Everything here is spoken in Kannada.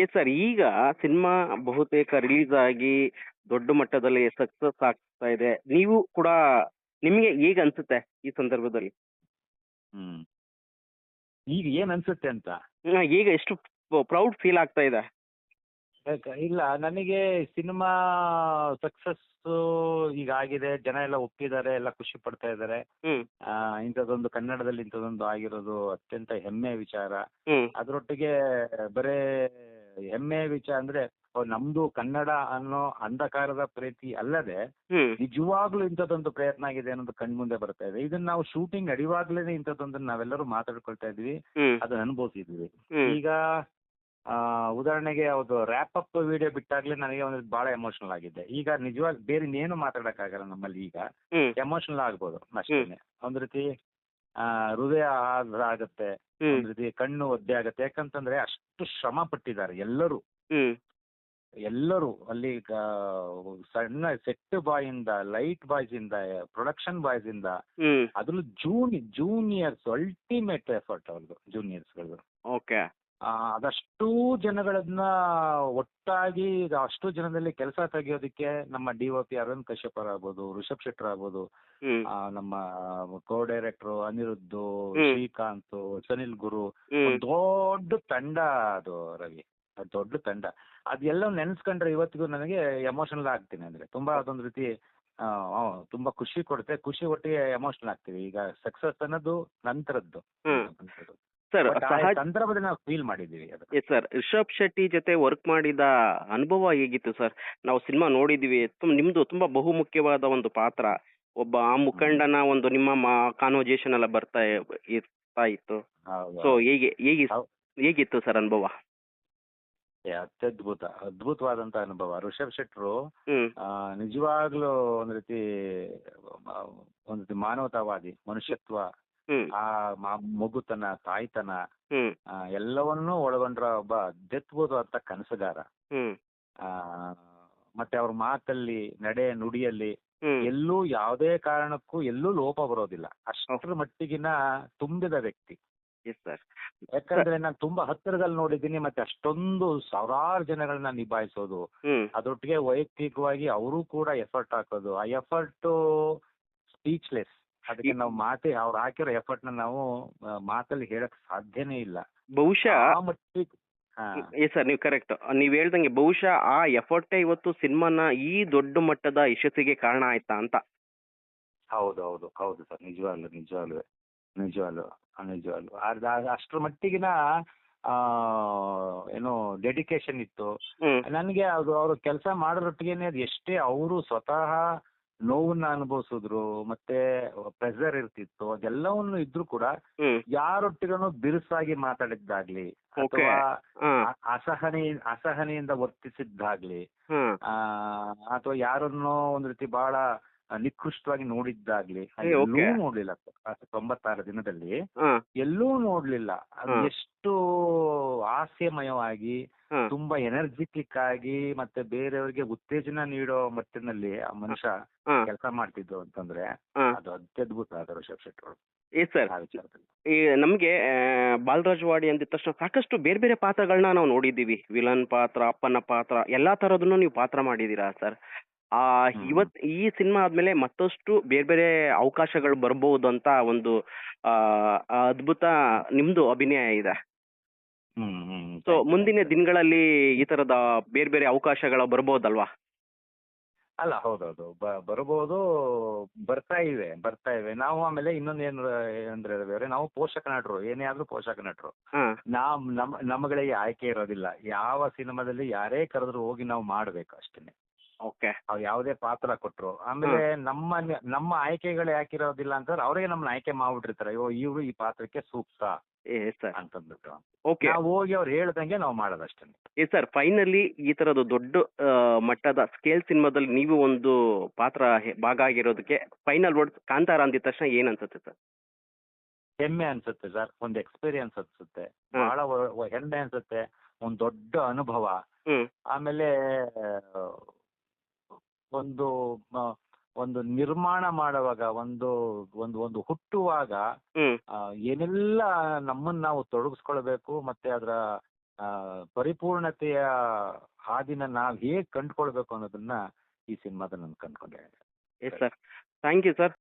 ಎಸ್ ಸರ್ ಈಗ ಸಿನಿಮಾ ಬಹುತೇಕ ರಿಲೀಸ್ ಆಗಿ ದೊಡ್ಡ ಮಟ್ಟದಲ್ಲಿ ಸಕ್ಸಸ್ ಆಗ್ತಾ ಇದೆ. ನೀವು ಕೂಡ ನಿಮಗೆ ಈಗ ಅನ್ಸುತ್ತೆ ಈ ಸಂದರ್ಭದಲ್ಲಿ? ಹ್ಮ್. ಈಗ ಏನ್ ಅನ್ಸುತ್ತೆ ಅಂತ? ಹ್ಮ್, ಈಗ ಎಷ್ಟು ಪ್ರೌಡ್ ಫೀಲ್ ಆಗ್ತಾ ಇದೆ? ಯಾಕ- ಇಲ್ಲ. ನನಗೆ ಸಿನಿಮಾ ಸಕ್ಸಸ್ ಈಗ ಆಗಿದೆ. ಜನ ಎಲ್ಲ ಒಪ್ಪಿದ್ದಾರೆ ಎಲ್ಲ ಖುಷಿ ಪಡ್ತಾ ಇದ್ದಾರೆ. ಹ್ಮ್. ಆ, ಇಂಥದ್ದೊಂದು ಕನ್ನಡದಲ್ಲಿ ಇಂಥದ್ದೊಂದು ಆಗಿರೋದು ಅತ್ಯಂತ ಹೆಮ್ಮೆಯ ವಿಚಾರ. ಹ್ಮ್. ಅದರೊಟ್ಟಿಗೆ ಬರೇ ಹೆಮ್ಮೆಯ ವಿಚಾರ ಅಂದ್ರೆ ನಮ್ದು ಕನ್ನಡ ಅನ್ನೋ ಅಂಧಕಾರದ ಪ್ರೀತಿ ಅಲ್ಲದೆ ನಿಜವಾಗ್ಲೂ ಇಂಥದ್ದೊಂದು ಪ್ರಯತ್ನ ಆಗಿದೆ ಅನ್ನೋದು ಕಣ್ಮುಂದೆ ಬರ್ತಾ ಇದೆ. ಇದನ್ನ ನಾವು ಶೂಟಿಂಗ್ ನಡಿವಾಗ್ಲೇನೆ ಇಂಥದ್ದೊಂದನ್ನ ನಾವೆಲ್ಲರೂ ಮಾತಾಡ್ಕೊಳ್ತಾ ಇದ್ವಿ ಅದನ್ನ ಅನುಭವಿಸಿದ್ವಿ ಈಗ ಆ, ಉದಾಹರಣೆಗೆ ಅದು ರ್ಯಾಪ್ ಅಪ್ ವಿಡಿಯೋ ಬಿಟ್ಟಾಗ್ಲೇ ನನಗೆ ಒಂದು ಬಹಳ ಎಮೋಷನಲ್ ಆಗಿದೆ. ಈಗ ನಿಜವಾಗಿ ಬೇರೆ ಇನ್ನೇನು ಮಾತಾಡಕ್ಕಾಗಲ್ಲ ನಮ್ಮಲ್ಲಿ ಈಗ. ಎಮೋಷನಲ್ ಆಗ್ಬೋದು ಅಷ್ಟೇನೆ. ಒಂದ್ ರೀತಿ ಆ ಹೃದಯ ಆದ್ರ ಆಗತ್ತೆ ಹ್ಮ್. ಒಂದ್ ರೀತಿ ಕಣ್ಣು ಒದ್ದೆ ಆಗತ್ತೆ. ಯಾಕಂತಂದ್ರೆ ಅಷ್ಟು ಶ್ರಮ ಪಟ್ಟಿದ್ದಾರೆ ಎಲ್ಲರೂ. ಹ್ಮ್. ಎಲ್ಲರೂ ಅಲ್ಲಿ ಗ- ಸಣ್ಣ ಸೆಟ್ ಬಾಯ್ ಇಂದ ಲೈಟ್ ಬಾಯ್ಸ್ ಇಂದ ಪ್ರೊಡಕ್ಷನ್ ಬಾಯ್ಸ್ ಇಂದ ಹ್ಮ್. ಅದ್ರಲ್ಲೂ ಜೂನಿ ಜೂನಿಯರ್ಸ್ ಅಲ್ಟಿಮೇಟ್ ಎಫರ್ಟ್ ಅವ್ರದ್ದು ಜೂನಿಯರ್ಸ್ಗಳದ್ದು ಓಕೆ ಅದಷ್ಟು ಜನಗಳನ್ನ ಒಟ್ಟಾಗಿ ಈಗ ಅಷ್ಟು ಜನದಲ್ಲಿ ಕೆಲಸ ತೆಗೆಯೋದಕ್ಕೆ ನಮ್ಮ D O P Aravind Kashyap ಆಗ್ಬೋದು ಋಷಭ್ ಶೆಟ್ಟರ್ ಆಗ್ಬೋದು ಆ, ನಮ್ಮ ಕೋ ಡೈರೆಕ್ಟರ್ ಅನಿರುದ್ಧ. ಶ್ರೀಕಾಂತ್ ಸುನಿಲ್ ಗುರು ಒಂದ್ ದೊಡ್ಡ ತಂಡ ಅದು ರವಿ ಅದ್ ದೊಡ್ಡ ತಂಡ. ಅದೆಲ್ಲ ನೆನ್ಸ್ಕೊಂಡ್ರೆ ಇವತ್ತಿಗೂ ನನಗೆ ಎಮೋಷನಲ್ ಆಗ್ತೀನಿ ಅಂದ್ರೆ. ತುಂಬಾ ಅದೊಂದ್ ರೀತಿ ಆ, ಆ, ತುಂಬಾ ಖುಷಿ ಕೊಡುತ್ತೆ ಖುಷಿ ಒಟ್ಟಿಗೆ ಎಮೋಷನಲ್ ಆಗ್ತೀವಿ. ಈಗ ಸಕ್ಸಸ್ ಅನ್ನೋದು ನಂತರದ್ದು. ಹ್ಮ್. ಸರ್ ಸಹಜ ಸಂದರ್ಭದಲ್ಲಿ ನಾವು ಫೀಲ್ ಅದು. ಎಸ್ ಸರ್ ರಿಷಬ್ ಶೆಟ್ಟಿ ಜೊತೆ ವರ್ಕ್ ಮಾಡಿದ ಅನುಭವ ಹೇಗಿತ್ತು ಸರ್ ನಾವು ಸಿನಿಮಾ ನೋಡಿದೀವಿ ನಿಮ್ದು ತುಂಬಾ ಬಹುಮುಖ್ಯವಾದ ಒಂದು ಪಾತ್ರ. ಒಬ್ಬ ಆ ಮುಖಂಡನ ಒಂದು ನಿಮ್ಮ ಕಾನ್ವರ್ಜೇಷನ್ ಎಲ್ಲ ಬರ್ತಾ ಇರ್ತಾ ಇತ್ತು. ಸೊ ಹೇಗೆ ಹೇಗೆ ಹೇಗಿತ್ತು ಸರ್ ಅನುಭವ? ಅತ್ಯದ್ಭುತ ಅದ್ಭುತವಾದಂತ ಅನುಭವ. ಋಷಭ್ ಶೆಟ್ರು ನಿಜವಾಗ್ಲೂ ಒಂದ್ ರೀತಿ ಒಂದ್ ರೀತಿ ಮಾನವತಾವಾದಿ ಮನುಷ್ಯತ್ವ ಆ ಮಗುತನ ತಾಯ್ತನ ಎಲ್ಲವನ್ನೂ ಒಳಗೊಂಡ್ರ ಒಬ್ಬ ಅಂತ ಕನಸುಗಾರ. ಮತ್ತೆ ಅವ್ರ ಮಾತಲ್ಲಿ ನಡೆ ನುಡಿಯಲ್ಲಿ ಎಲ್ಲೂ ಯಾವುದೇ ಕಾರಣಕ್ಕೂ ಎಲ್ಲೂ ಲೋಪ ಬರೋದಿಲ್ಲ. ಅಷ್ಟರ ಮಟ್ಟಿಗಿನ ತುಂಬಿದ ವ್ಯಕ್ತಿ. ಯಾಕಂದ್ರೆ ನಾನು ತುಂಬಾ ಹತ್ತಿರದಲ್ಲಿ ನೋಡಿದ್ದೀನಿ ಮತ್ತೆ ಅಷ್ಟೊಂದು ಸಾವಿರಾರು ಜನಗಳನ್ನ ನಿಭಾಯಿಸೋದು. ಅದೊಟ್ಟಿಗೆ ವೈಯಕ್ತಿಕವಾಗಿ ಅವರು ಕೂಡ ಎಫರ್ಟ್ ಹಾಕೋದು. ಆ ಎಫರ್ಟ್ ಸ್ಪೀಚ್ಲೆಸ್ ಅದಕ್ಕೆ ನಾವು ಮಾತೆ ಅವ್ರು ಹಾಕಿರೋ ಎಫರ್ಟ್ನ ನಾವು ಮಾತಲ್ಲಿ ಹೇಳಕ್ ಸಾಧ್ಯನೇ ಇಲ್ಲ. ಬಹುಶಃ ಆ ಮಟ್ಟಿಗೆ ಸರ್ ನೀವು ಕರೆಕ್ಟ್ ನೀವ್ ಹೇಳ್ದಂಗೆ ಬಹುಶಃ ಆ ಎಫರ್ಟ್ ಇವತ್ತು ಸಿನಿಮಾನ ಈ ದೊಡ್ಡ ಮಟ್ಟದ ಯಶಸ್ಸಿಗೆ ಕಾರಣ ಆಯ್ತಾ ಅಂತ. ಹೌದು ಹೌದು ಹೌದು ಸರ್. ನಿಜವಾಗ್ಲು ನಿಜವಾಗ್ಲು ನಿಜವಾಗ್ಲು ನಿಜವಾಗ್ಲು. ಅಷ್ಟ್ರ ಮಟ್ಟಿಗಿನ ಆ ಏನು ಡೆಡಿಕೇಶನ್ ಇತ್ತು. ನನಗೆ ಅದು ಅವರು ಕೆಲಸ ಮಾಡೋರೊಟ್ಟಿಗೆನೆ ಅದು ಎಷ್ಟೇ ಅವರು ಸ್ವತಃ ನೋವನ್ನ ಅನುಭವಿಸಿದ್ರು ಮತ್ತೆ ಪ್ರೆಸರ್ ಇರ್ತಿತ್ತು ಅದೆಲ್ಲವನ್ನು ಇದ್ರು ಕೂಡ ಯಾರೊಟ್ಟಿಗೂ ಬಿರುಸಾಗಿ ಮಾತಾಡಿದ್ದಾಗ್ಲಿ ಅಥವಾ ಅಸಹನೆ ಅಸಹನೆಯಿಂದ ವರ್ತಿಸಿದ್ದಾಗ್ಲಿ ಅಥವಾ ಯಾರನ್ನೋ ಒಂದ್ ರೀತಿ ಬಹಳ ನಿಕೃಷ್ಟವಾಗಿ ನೋಡಿದ್ದಾಗ್ಲಿ ಏ, okay. ಎಲ್ಲೂ ನೋಡ್ಲಿಲ್ಲ. ಆ ತೊಂಬತ್ತಾರು ದಿನದಲ್ಲಿ ಹಾ. ಎಲ್ಲೂ ನೋಡ್ಲಿಲ್ಲ. ಅದು ಹಾ. ಎಷ್ಟು ಹಾಸ್ಯಮಯವಾಗಿ ಹಾ. ತುಂಬಾ ಎನರ್ಜೆಟಿಕ್ ಆಗಿ ಮತ್ತೆ ಬೇರೆಯವರಿಗೆ ಉತ್ತೇಜನ ನೀಡೋ ಮಟ್ಟಿನಲ್ಲಿ ಆ ಮನುಷ್ಯ ಹಾ. ಕೆಲಸ ಮಾಡ್ತಿದ್ರು ಅಂತಂದ್ರೆ ಹಾ. ಅದು ಅತ್ಯದ್ಭುತ ಆದ ಋಷಭ್ ಶೆಟ್ಟರ್ ಎಸ್ ಸರ್ ಆ ವಿಚಾರದಲ್ಲಿ. ಈ ನಮ್ಗೆ ಆ, ಬಾಲರಾಜ್ ವಾಡಿ ಅಂದಿದ ತಕ್ಷಣ ಸಾಕಷ್ಟು ಬೇರೆ ಬೇರೆ ಪಾತ್ರಗಳನ್ನ ನಾವು ನೋಡಿದ್ದೀವಿ. ವಿಲನ್ ಪಾತ್ರ ಅಪ್ಪನ ಪಾತ್ರ ಎಲ್ಲಾ ತರದನ್ನು ನೀವು ಪಾತ್ರ ಮಾಡಿದೀರಾ ಸರ್? ಆ. ಇವತ್ ಈ ಸಿನಿಮಾ ಆದ್ಮೇಲೆ ಮತ್ತಷ್ಟು ಬೇರೆ ಬೇರೆ ಅವಕಾಶಗಳು ಬರಬಹುದು ಅಂತ ಒಂದು ಆ ಅದ್ಭುತ ನಿಮ್ದು ಅಭಿನಯ ಇದೆ. ಸೊ ಮುಂದಿನ ದಿನಗಳಲ್ಲಿ ಈ ತರದ ಬೇರೆ ಬೇರೆ ಅವಕಾಶಗಳು ಬರ್ಬೋದಲ್ವಾ? ಅಲ್ಲ ಹೌದೌದು. ಬ- ಬರಬಹುದು ಬರ್ತಾ ಇವೆ ಬರ್ತಾ ಇವೆ. ನಾವು ಆಮೇಲೆ ಇನ್ನೊಂದು ಏನು ಅಂದ್ರೆ ಅವ್ರೆ, ನಾವು ಪೋಷಕ ನಟರು ಏನೇ ಆದ್ರೂ ಪೋಷಕ ನಟರು. ನಾವ್ ನಮ್ ನಮ್ಗಳಿಗೆ ಆಯ್ಕೆ ಇರೋದಿಲ್ಲ. ಯಾವ ಸಿನಿಮಾದಲ್ಲಿ ಯಾರೇ ಕರೆದ್ರು ಹೋಗಿ ನಾವು ಮಾಡ್ಬೇಕು ಅಷ್ಟೇನೆ. ಓಕೆ. ಅವ್ರು ಯಾವುದೇ ಪಾತ್ರ ಕೊಟ್ರು. ಆಮೇಲೆ ನಮ್ಮ ನಮ್ಮ ಆಯ್ಕೆಗಳು ಯಾಕಿರೋದಿಲ್ಲ ಅಂತಂದ್ರೆ ಅವರೇ ನಮ್ಮನ್ನ ಆಯ್ಕೆ ಮಾಡ್ಬಿಟ್ಟಿರ್ತಾರೆ. ಅಯ್ಯೋ ಇವ್ರು ಈ ಪಾತ್ರಕ್ಕೆ ಸೂಕ್ತ ಅಂತಂದ್ಬಿಟ್ಟು. ಓಕೆ. ನಾವು ಹೋಗಿ ಅವ್ರು ಹೇಳ್ದಂಗೆ ನಾವು ಮಾಡೋದಷ್ಟೇ. ಎಸ್ ಸರ್ ಫೈನಲಿ ಈ ತರದ ದೊಡ್ಡ ಮಟ್ಟದ ಸ್ಕೇಲ್ ಸಿನಿಮಾದಲ್ಲಿ ನೀವು ಒಂದು ಪಾತ್ರ ಭಾಗ ಆಗಿರೋದಕ್ಕೆ ಫೈನಲ್ ವರ್ಡ್ ಕಾಂತಾರ ಅಂದಿದ ತಕ್ಷಣ ಏನ್ ಅನ್ಸುತ್ತೆ ಸರ್? ಹೆಮ್ಮೆ ಅನ್ಸುತ್ತೆ ಸರ್. ಒಂದು ಎಕ್ಸ್ಪೀರಿಯನ್ಸ್ ಅನ್ಸುತ್ತೆ. ಬಹಳ ಹೆಮ್ಮೆ ಅನ್ಸುತ್ತೆ. ಒಂದ್ ದೊಡ್ಡ ಅನುಭವ. ಆಮೇಲೆ ಒಂದು ಒಂದು ನಿರ್ಮಾಣ ಮಾಡುವಾಗ ಒಂದು ಒಂದು ಒಂದು ಹುಟ್ಟುವಾಗ ಏನೆಲ್ಲ ನಮ್ಮನ್ನ ನಾವು ತೊಡಗಿಸ್ಕೊಳ್ಬೇಕು ಮತ್ತೆ ಅದರ ಪರಿಪೂರ್ಣತೆಯ ಹಾದಿನ ನಾವ್ ಹೇಗ್ ಕಂಡ್ಕೊಳ್ಬೇಕು ಅನ್ನೋದನ್ನ ಈ ಸಿನಿಮಾದ ನಾನು ಕಂಡ್ಕೊಂಡೆ. Yes sir thank you sir